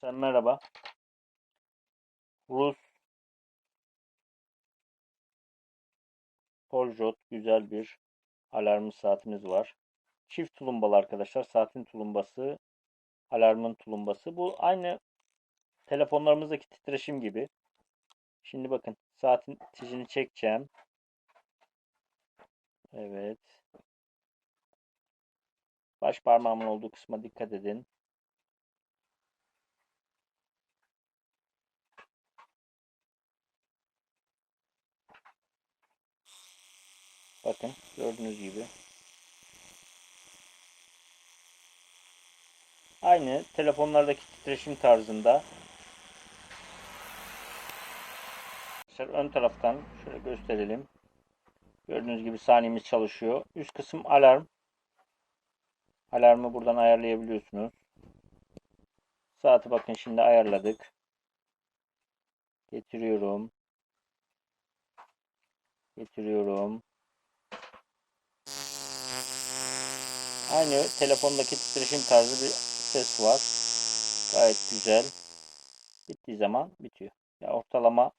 Sen merhaba. Rus Poljot güzel bir alarmlı saatimiz var. Çift tulumbalı arkadaşlar. Saatin tulumbası, alarmın tulumbası. Bu aynı telefonlarımızdaki titreşim gibi. Şimdi bakın saatin tizini çekeceğim. Evet. Baş parmağımın olduğu kısma dikkat edin. Bakın gördüğünüz gibi. Aynı telefonlardaki titreşim tarzında. Ön taraftan şöyle gösterelim. Gördüğünüz gibi saniyemiz çalışıyor. Üst kısım alarm. Alarmı buradan ayarlayabiliyorsunuz. Saati bakın şimdi ayarladık. Getiriyorum. Getiriyorum. Aynı telefondaki titreşim tarzı bir ses var. Gayet güzel. Bittiği zaman bitiyor. Ya ortalama